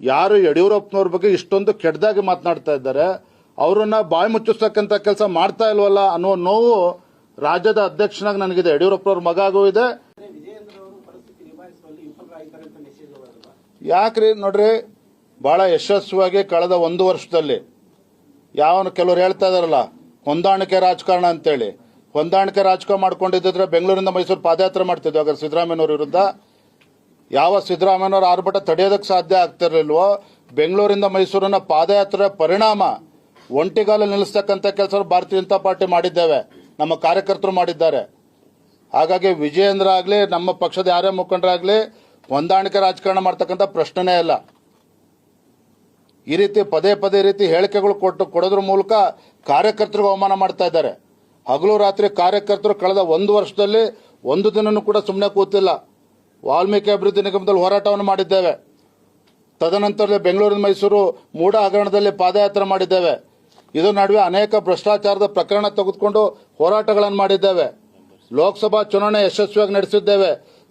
ಯಾರು ಯಡಿಯೂರಪ್ಪನವ್ರ ಬಗ್ಗೆ ಇಷ್ಟೊಂದು ಕೆಟ್ಟದಾಗಿ ಮಾತನಾಡ್ತಾ ಇದ್ದಾರೆ, ಅವರನ್ನ ಬಾಯಿ ಮುಚ್ಚಿಸ್ತಕ್ಕಂಥ ಕೆಲಸ ಮಾಡ್ತಾ ಇಲ್ವಲ್ಲ ಅನ್ನೋ ನೋವು ರಾಜ್ಯದ ಅಧ್ಯಕ್ಷನಾಗಿ ನನಗಿದೆ. ಯಡಿಯೂರಪ್ಪನವ್ರ ಮಗ ಆಗೂ ಇದೆ. ಯಾಕ್ರಿ ನೋಡ್ರಿ, ಬಹಳ ಯಶಸ್ವಿಯಾಗಿ ಕಳೆದ ಒಂದು ವರ್ಷದಲ್ಲಿ ಯಾವನು ಕೆಲವರು ಹೇಳ್ತಾ ಇದಾರಲ್ಲ ಹೊಂದಾಣಿಕೆ ರಾಜಕಾರಣ ಅಂತೇಳಿ. ಹೊಂದಾಣಿಕೆ ರಾಜಕಾರಣ ಮಾಡ್ಕೊಂಡಿದ್ದರೆ ಬೆಂಗಳೂರಿಂದ ಮೈಸೂರು ಪಾದಯಾತ್ರೆ ಮಾಡ್ತಿದ್ವಿ. ಹಾಗಾದ್ರೆ ಸಿದ್ದರಾಮಯ್ಯನವ್ರ ವಿರುದ್ಧ ಯಾವ ಸಿದ್ದರಾಮಯ್ಯನವರ ಆರ್ಭಟ ತಡೆಯೋದಕ್ಕೆ ಸಾಧ್ಯ ಆಗ್ತಿರಲಿಲ್ವೋ, ಬೆಂಗಳೂರಿಂದ ಮೈಸೂರಿನ ಪಾದಯಾತ್ರೆ ಪರಿಣಾಮ ಒಂಟಿಗಾಲ ನಿಲ್ಲಿಸ್ತಕ್ಕಂಥ ಕೆಲಸ ಭಾರತೀಯ ಜನತಾ ಪಾರ್ಟಿ ಮಾಡಿದ್ದೇವೆ, ನಮ್ಮ ಕಾರ್ಯಕರ್ತರು ಮಾಡಿದ್ದಾರೆ. ಹಾಗಾಗಿ ವಿಜಯೇಂದ್ರ ಆಗಲಿ ನಮ್ಮ ಪಕ್ಷದ ಯಾರೇ ಮುಖಂಡರಾಗಲಿ, ಹೊಂದಾಣಿಕೆ ರಾಜಕಾರಣ ಮಾಡ್ತಕ್ಕಂಥ ಪ್ರಶ್ನೆನೇ ಇಲ್ಲ. ಈ ರೀತಿ ಪದೇ ಪದೇ ರೀತಿ ಹೇಳಿಕೆಗಳು ಕೊಟ್ಟು ಕೊಡೋದ್ರ ಮೂಲಕ ಕಾರ್ಯಕರ್ತರಿಗೆ ಅವಮಾನ ಮಾಡ್ತಾ ಇದ್ದಾರೆ. ಹಗಲು ರಾತ್ರಿ ಕಾರ್ಯಕರ್ತರು ಕಳೆದ ಒಂದು ವರ್ಷದಲ್ಲಿ ಒಂದು ದಿನನೂ ಕೂಡ ಸುಮ್ಮನೆ ಕೂತಿಲ್ಲ. ವಾಲ್ಮೀಕಿ ಅಭಿವೃದ್ಧಿ ನಿಗಮದಲ್ಲಿ ಹೋರಾಟವನ್ನು ಮಾಡಿದ್ದೇವೆ. ತದನಂತರ ಬೆಂಗಳೂರಿನ ಮೈಸೂರು ಮೂಡ ಹಗರಣದಲ್ಲಿ ಪಾದಯಾತ್ರೆ ಮಾಡಿದ್ದೇವೆ. ಇದರ ನಡುವೆ ಅನೇಕ ಭ್ರಷ್ಟಾಚಾರದ ಪ್ರಕರಣ ತೆಗೆದುಕೊಂಡು ಹೋರಾಟಗಳನ್ನು ಮಾಡಿದ್ದೇವೆ. ಲೋಕಸಭಾ ಚುನಾವಣೆ ಯಶಸ್ವಿಯಾಗಿ ನಡೆಸಿದ್ದೇವೆ.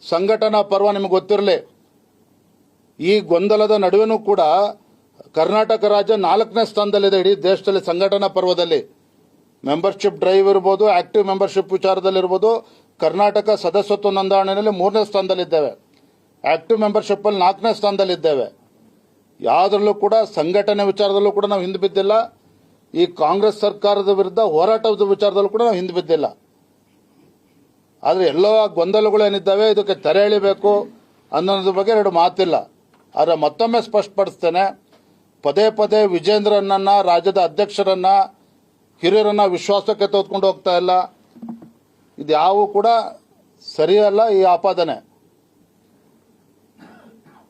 ಸಂಘಟನಾ ಪರ್ವ ನಿಮಗೆ ಗೊತ್ತಿರಲಿ. ಈ ಗೊಂದಲದ ನಡುವೆನೂ ಕೂಡ ಕರ್ನಾಟಕ ರಾಜ್ಯ ನಾಲ್ಕನೇ ಸ್ಥಾನದಲ್ಲಿದೆ ಇಡೀ ದೇಶದಲ್ಲಿ ಸಂಘಟನಾ ಪರ್ವದಲ್ಲಿ. ಮೆಂಬರ್ಶಿಪ್ ಡ್ರೈವ್ ಇರ್ಬೋದು ಆಕ್ಟಿವ್ ಮೆಂಬರ್ಶಿಪ್ ವಿಚಾರದಲ್ಲಿರ್ಬೋದು ಕರ್ನಾಟಕ ಸದಸ್ಯತ್ವ ನೋಂದಣಿಯಲ್ಲಿ ಮೂರನೇ ಸ್ಥಾನದಲ್ಲಿದ್ದೇವೆ. ಆಕ್ಟಿವ್ ಮೆಂಬರ್ಶಿಪ್ ಅಲ್ಲಿ ನಾಲ್ಕನೇ ಸ್ಥಾನದಲ್ಲಿದ್ದೇವೆ. ಯಾವುದರಲ್ಲೂ ಕೂಡ ಸಂಘಟನೆ ವಿಚಾರದಲ್ಲೂ ಕೂಡ ನಾವು ಹಿಂದೆ ಬಿದ್ದಿಲ್ಲ. ಈ ಕಾಂಗ್ರೆಸ್ ಸರ್ಕಾರದ ವಿರುದ್ಧ ಹೋರಾಟದ ವಿಚಾರದಲ್ಲೂ ಕೂಡ ನಾವು ಹಿಂದೆ ಬಿದ್ದಿಲ್ಲ. ಆದರೆ ಎಲ್ಲ ಗೊಂದಲಗಳು ಏನಿದ್ದಾವೆ, ಇದಕ್ಕೆ ತೆರೆ ಎಳಿಬೇಕು ಅನ್ನೋದ್ರ ಬಗ್ಗೆ ಎರಡು ಮಾತಿಲ್ಲ. ಆದರೆ ಮತ್ತೊಮ್ಮೆ ಸ್ಪಷ್ಟಪಡಿಸ್ತೇನೆ, ಪದೇ ಪದೇ ವಿಜೇಂದ್ರನನ್ನು, ರಾಜ್ಯದ ಅಧ್ಯಕ್ಷರನ್ನ, ಹಿರಿಯರನ್ನು ವಿಶ್ವಾಸಕ್ಕೆ ತೆಗೆದುಕೊಂಡು ಹೋಗ್ತಾ ಇಲ್ಲ. ಇದು ಕೂಡ ಸರಿಯಲ್ಲ ಈ ಆಪಾದನೆ.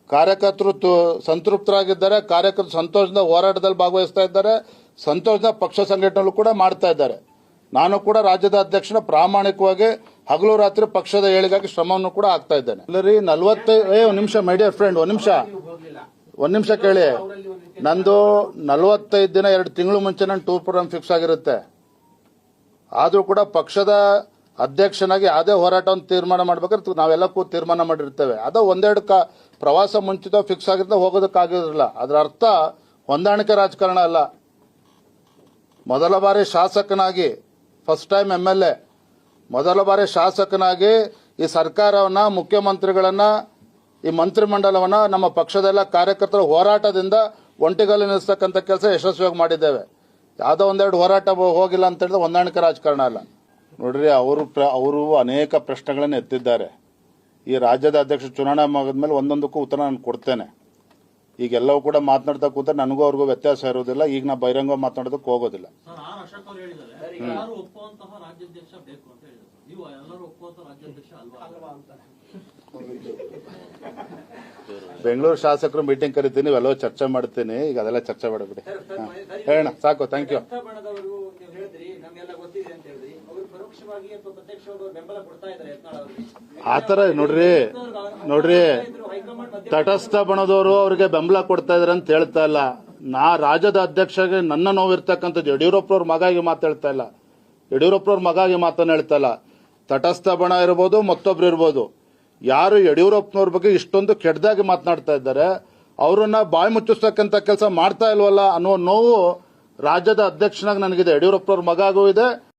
ಕಾರ್ಯಕರ್ತರು ಸಂತೃಪ್ತರಾಗಿದ್ದಾರೆ ಕಾರ್ಯಕರ್ತರು ಸಂತೋಷದ ಹೋರಾಟದಲ್ಲಿ ಭಾಗವಹಿಸ್ತಾ ಇದ್ದಾರೆ, ಸಂತೋಷದ ಪಕ್ಷ ಸಂಘಟನೆಗಳು ಕೂಡ ಮಾಡ್ತಾ ಇದ್ದಾರೆ. ನಾನು ಕೂಡ ರಾಜ್ಯದ ಅಧ್ಯಕ್ಷನ ಪ್ರಾಮಾಣಿಕವಾಗಿ ಹಗಲು ರಾತ್ರಿ ಪಕ್ಷದ ಏಳಿಗಾಗಿ ಶ್ರಮವನ್ನು ಕೂಡ ಆಗ್ತಾ ಇದ್ದೇನೆ. ಇಲ್ಲರಿ ನಲ್ವತ್ತೈದು ಏ, ಒಂದು ನಿಮಿಷ ಮೈ ಡಿಯರ್ ಫ್ರೆಂಡ್ ಒಂದು ನಿಮಿಷ. ಒಂದ್ ನಿಮಿಷ ಕೇಳಿ. ನಂದು ನಲವತ್ತೈದು ದಿನ ಎರಡು ತಿಂಗಳು ಮುಂಚೆ ನನ್ನ ಟೂರ್ ಪ್ರೋಗ್ರಾಮ್ ಫಿಕ್ಸ್ ಆಗಿರುತ್ತೆ. ಆದರೂ ಕೂಡ ಪಕ್ಷದ ಅಧ್ಯಕ್ಷನಾಗಿ ಯಾವುದೇ ಹೋರಾಟವನ್ನು ತೀರ್ಮಾನ ಮಾಡ್ಬೇಕಾದ್ರೆ ನಾವೆಲ್ಲ ಕೂತ್ ತೀರ್ಮಾನ ಮಾಡಿರ್ತೇವೆ. ಅದು ಒಂದೆರಡು ಕ, ಪ್ರವಾಸ ಮುಂಚಿತ ಫಿಕ್ಸ್ ಆಗಿರ್ತಾ ಹೋಗೋದಕ್ಕಾಗಿರಲಿಲ್ಲ ಅದರ ಅರ್ಥ ಹೊಂದಾಣಿಕೆ ರಾಜಕಾರಣ ಅಲ್ಲ. ಮೊದಲ ಬಾರಿ ಶಾಸಕನಾಗಿ first time M L A ಮೊದಲ ಬಾರಿ ಶಾಸಕನಾಗಿ ಈ ಸರ್ಕಾರವನ್ನ, ಮುಖ್ಯಮಂತ್ರಿಗಳನ್ನ, ಈ ಮಂತ್ರಿಮಂಡಲವನ್ನ ನಮ್ಮ ಪಕ್ಷದೆಲ್ಲ ಕಾರ್ಯಕರ್ತರ ಹೋರಾಟದಿಂದ ಒಂಟಿಗಲ್ಲಿ ನಿಲ್ಲಿಸ್ತಕ್ಕಂಥ ಕೆಲಸ ಯಶಸ್ವಿಯಾಗಿ ಮಾಡಿದ್ದೇವೆ. ಯಾವುದೋ ಒಂದೆರಡು ಹೋರಾಟ ಹೋಗಿಲ್ಲ ಅಂತ ಹೇಳಿದ್ರೆ ಹೊಂದಾಣಿಕೆ ರಾಜಕಾರಣ ಅಲ್ಲ. ನೋಡ್ರಿ ಅವರು ಪ್ರ- ಅವರು ಅನೇಕ ಪ್ರಶ್ನೆಗಳನ್ನು ಎತ್ತಿದ್ದಾರೆ. ಈ ರಾಜ್ಯದ ಅಧ್ಯಕ್ಷ ಚುನಾವಣೆ ಮೇಲೆ ಒಂದೊಂದಕ್ಕೂ ಉತ್ತರ ನಾನು ಕೊಡ್ತೇನೆ. ಈಗೆಲ್ಲವೂ ಕೂಡ ಮಾತನಾಡ್ತಾ ಕೂತ ನನಗೂ ಅವ್ರಿಗೂ ವ್ಯತ್ಯಾಸ ಇರೋದಿಲ್ಲ. ಈಗ ನಾ ಬಹಿರಂಗ ಮಾತನಾಡೋದಕ್ಕೆ ಹೋಗೋದಿಲ್ಲ. ಸರ್ ಆರ್ ಅಶೋಕ್ ಅವರು ಹೇಳಿದ್ದಾರೆ. ಎಲ್ಲರೂ ರಾಜ್ಯಾಧ್ಯಕ್ಷ ಬೇಕು ಅಂತ ಹೇಳಿದ್ರು ನೀವು ಎಲ್ಲರೂ ಒಪ್ಪುವಂತ ರಾಜ್ಯಾಧ್ಯಕ್ಷ ಅಲ್ವಾ? ಅಲ್ವಾ ಅಂತ. ಬೆಂಗಳೂರು ಶಾಸಕರು ಮೀಟಿಂಗ್ ಕರಿತೀನಿ ಇವೆಲ್ಲವೂ ಚರ್ಚೆ ಮಾಡ್ತೀನಿ. ಈಗ ಅದೆಲ್ಲ ಚರ್ಚೆ ಮಾಡಬಿಡಿ ಹೇಳೋಣ ಸಾಕು ಥ್ಯಾಂಕ್ ಯು ರಕ್ತ ಬಣದವರು ನೀವು ಹೇಳಿದ್ರಿ ನಮ್ಗೆಲ್ಲ ಗೊತ್ತಿದೆ ಅಂತ ಹೇಳಿದ್ರಿ ಅವರು ಪರೋಕ್ಷವಾಗಿ ಅಥವಾ ಪ್ರತ್ಯಕ್ಷವಾಗಿ ಅವ್ರು ಬೆಂಬಲ ಕೊಡ್ತಾ ಇದ್ದಾರೆ ಯತ್ನಾಳ್ ಅವರಿಗೆ ಆ ಥರ ನೋಡ್ರಿ ನೋಡ್ರಿ, ತಟಸ್ಥ ಬಣದವರು ಅವರಿಗೆ ಬೆಂಬಲ ಕೊಡ್ತಾ ಇದಾರೆ ಅಂತ ಹೇಳ್ತಾ ಇಲ್ಲ. ನಾ ರಾಜ್ಯದ ಅಧ್ಯಕ್ಷಗೆ ನನ್ನ ನೋವಿರ್ತಕ್ಕಂಥದ್ದು ಯಡಿಯೂರಪ್ಪನವ್ರ ಮಗಾಗಿ ಮಾತಾಡ್ತಾ ಇಲ್ಲ. ಯಡಿಯೂರಪ್ಪನವ್ರ ಮಗಾಗಿ ಮಾತನ್ನ ಹೇಳ್ತಾ ಇಲ್ಲ. ತಟಸ್ಥ ಬಣ ಇರ್ಬೋದು, ಮತ್ತೊಬ್ರು ಇರ್ಬೋದು. ಯಾರು ಯಡಿಯೂರಪ್ಪನವ್ರ ಬಗ್ಗೆ ಇಷ್ಟೊಂದು ಕೆಟ್ಟದಾಗಿ ಮಾತನಾಡ್ತಾ ಇದ್ದಾರೆ, ಅವರನ್ನ ಬಾಯಿ ಮುಚ್ಚಿಸ್ತಕ್ಕಂಥ ಕೆಲಸ ಮಾಡ್ತಾ ಇಲ್ವಲ್ಲ ಅನ್ನೋ ನೋವು ರಾಜ್ಯದ ಅಧ್ಯಕ್ಷನಾಗಿ ನನಗಿದೆ. ಯಡಿಯೂರಪ್ಪನವ್ರ ಮಗ ಆಗೂ ಇದೆ